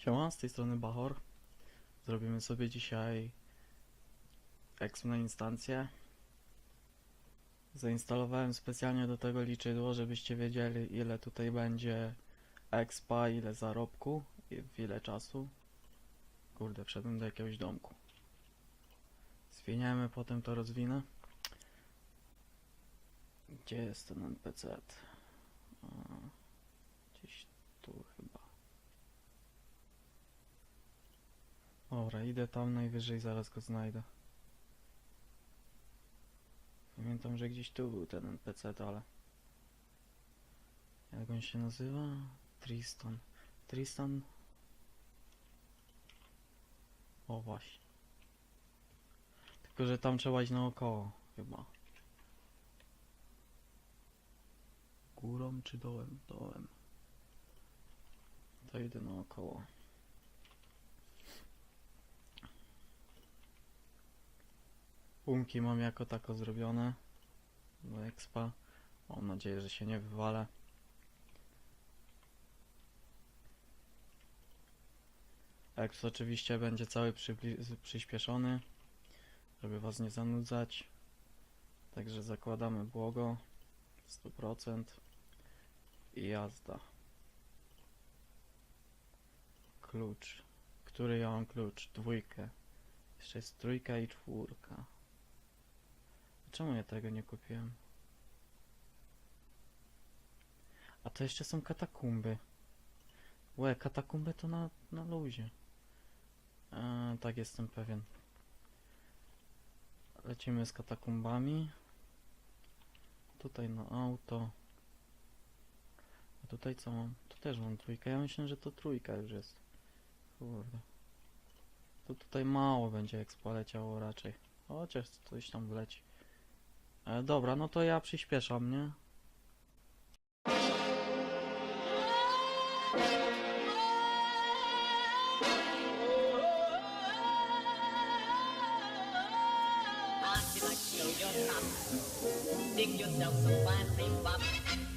Siema, z tej strony Bachor. Zrobimy sobie dzisiaj exp na instancję. Zainstalowałem specjalnie do tego liczydło, żebyście wiedzieli ile tutaj będzie expa, ile zarobku i w ile czasu. Kurde, wszedłem do jakiegoś domku. Zwiniemy, potem to rozwinę. Gdzie jest ten NPC? Gdzieś tu chyba. Dobra, idę tam najwyżej, zaraz go znajdę. Pamiętam, że gdzieś tu był ten NPC, ale... Jak on się nazywa? Tristan. Tristan... O właśnie. Tylko, że tam trzeba iść naokoło, chyba. Górą czy dołem? Dołem. To idę naokoło. Umki mam jako tako zrobione do expa. Mam nadzieję, że się nie wywalę. Exp oczywiście będzie cały przyspieszony, żeby was nie zanudzać. Także zakładamy błogo 100% i jazda. Klucz. Który ja mam klucz? Dwójkę. Jeszcze jest trójka i czwórka. Czemu ja tego nie kupiłem? A to jeszcze są katakumby. Łe, katakumby to na, na luzie. Eee, tak jestem pewien. Lecimy z katakumbami. Tutaj na auto. A tutaj co mam? Tu też mam trójkę. Ja myślę, że to trójka już jest. Kurde. To tutaj mało będzie expo leciało raczej. Chociaż coś tam wleci. E, dobra, no to ja przyspieszam, nie? Dig yourself some fine. Hidey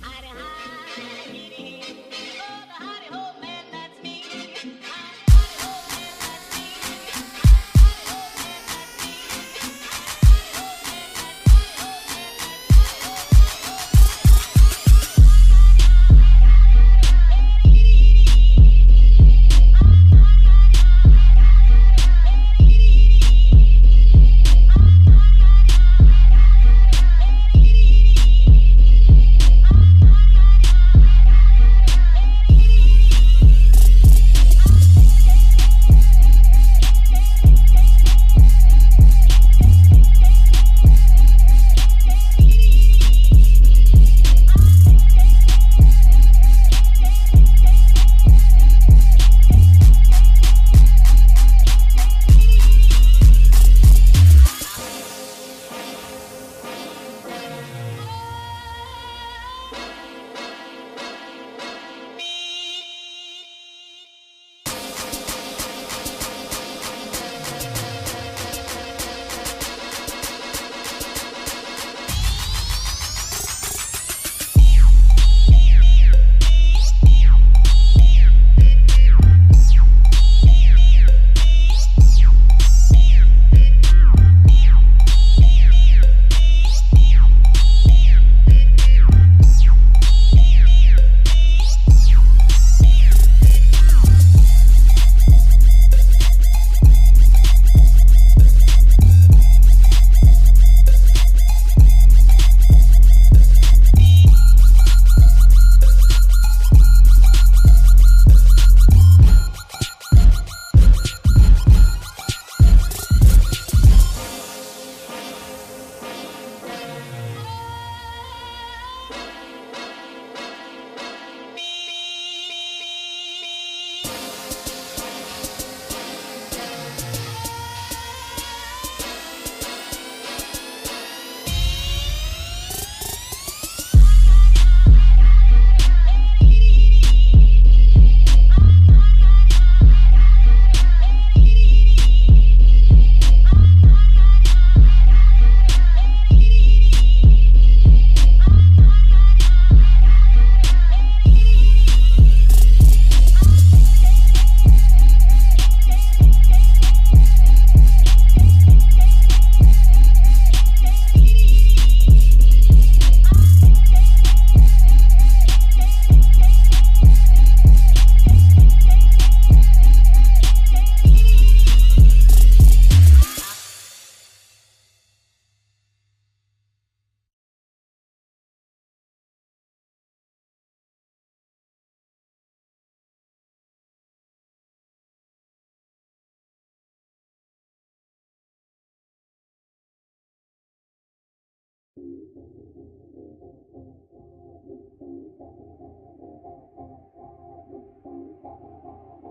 Thank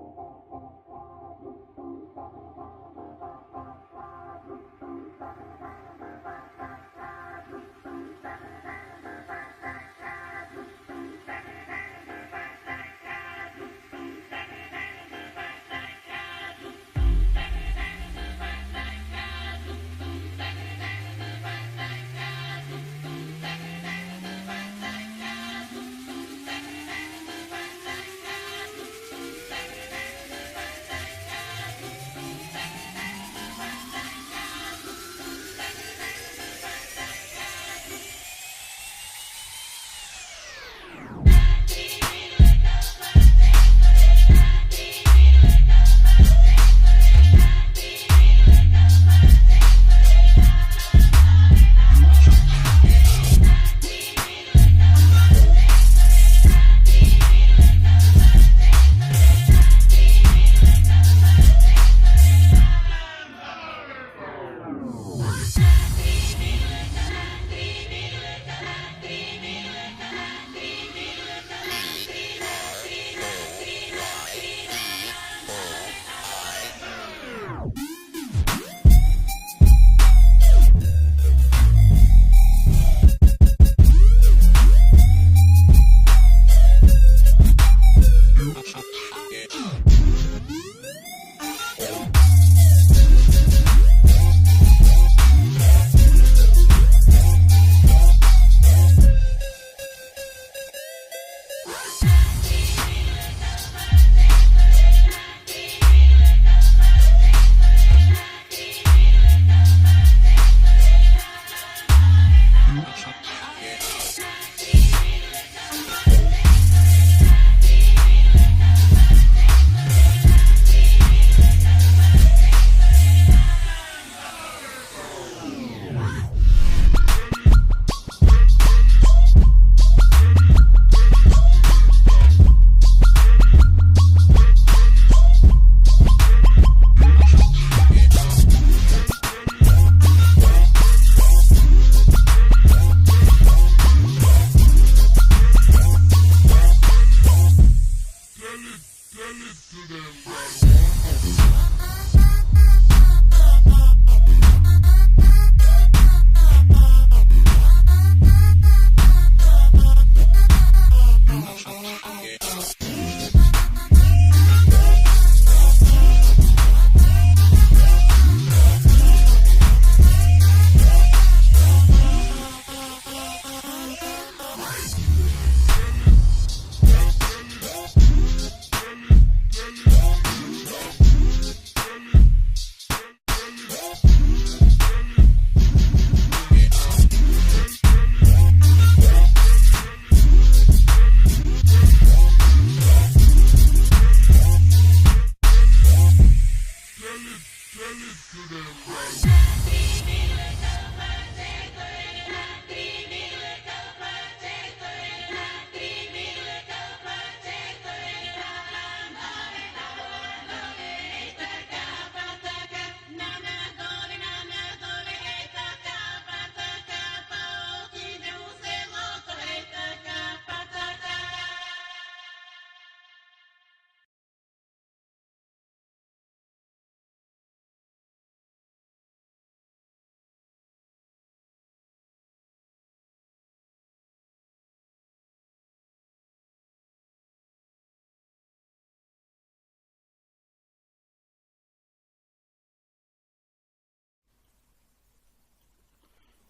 you.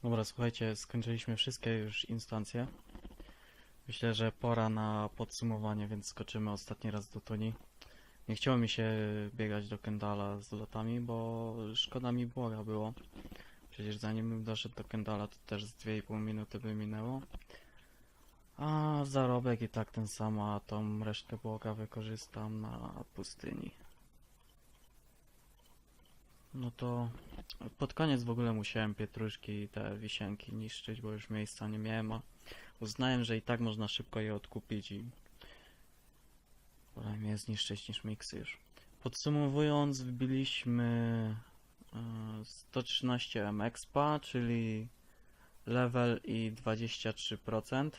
Dobra, słuchajcie, skończyliśmy wszystkie już instancje. Myślę, że pora na podsumowanie, więc skoczymy ostatni raz do Tuni. Nie chciało mi się biegać do Kendala z lotami, bo szkoda mi błoga było. Przecież zanim bym doszedł do Kendala, to też z 2,5 minuty by minęło. A zarobek i tak ten sam, a tą resztkę błoga wykorzystam na pustyni. No to pod koniec w ogóle musiałem pietruszki i te wisienki niszczyć, bo już miejsca nie miałem, a uznałem, że i tak można szybko je odkupić i wolę je zniszczyć niż miksy już. Podsumowując, wbiliśmy e, 113 M expa, czyli level i 23%.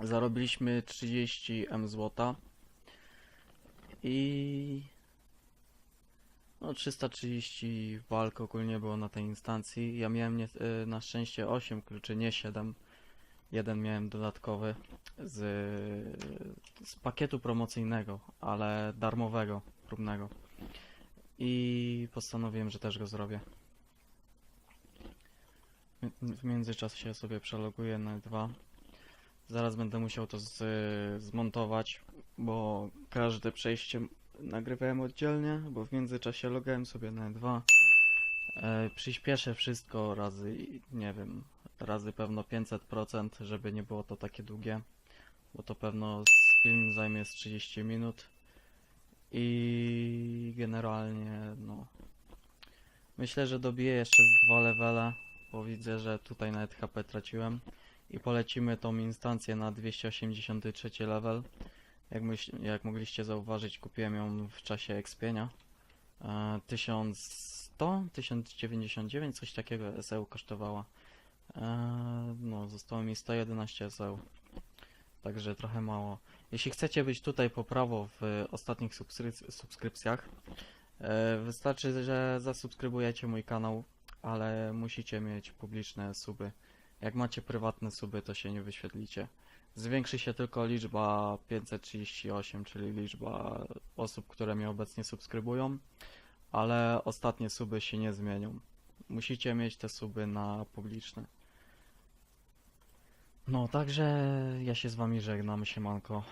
Zarobiliśmy 30 M złota i no 330 walk ogólnie było na tej instancji. Ja miałem nie, y, na szczęście 8 kluczy, nie 7. Jeden miałem dodatkowy z, z pakietu promocyjnego, ale darmowego, próbnego. I postanowiłem, że też go zrobię. W- międzyczasie sobie przeloguję na 2. Zaraz będę musiał to z, zmontować, bo każde przejście nagrywałem oddzielnie, bo w międzyczasie logałem sobie na 2. E, przyspieszę wszystko razy, nie wiem, razy pewno 500%, żeby nie było to takie długie, bo to pewno film zajmie z 30 minut i generalnie no myślę, że dobiję jeszcze z dwa levele, bo widzę, że tutaj nawet HP traciłem i polecimy tą instancję na 283 level. Jak, myśl, jak mogliście zauważyć, kupiłem ją w czasie expienia. E, 1100, 1099, coś takiego SEU kosztowała. E, no, zostało mi 111 SEU. Także trochę mało. Jeśli chcecie być tutaj po prawo w ostatnich subskryp- subskrypcjach, e, wystarczy, że zasubskrybujecie mój kanał, ale musicie mieć publiczne suby. Jak macie prywatne suby, to się nie wyświetlicie. Zwiększy się tylko liczba 538, czyli liczba osób, które mnie obecnie subskrybują, ale ostatnie suby się nie zmienią. Musicie mieć te suby na publiczne. No, także ja się z wami żegnam, siemanko.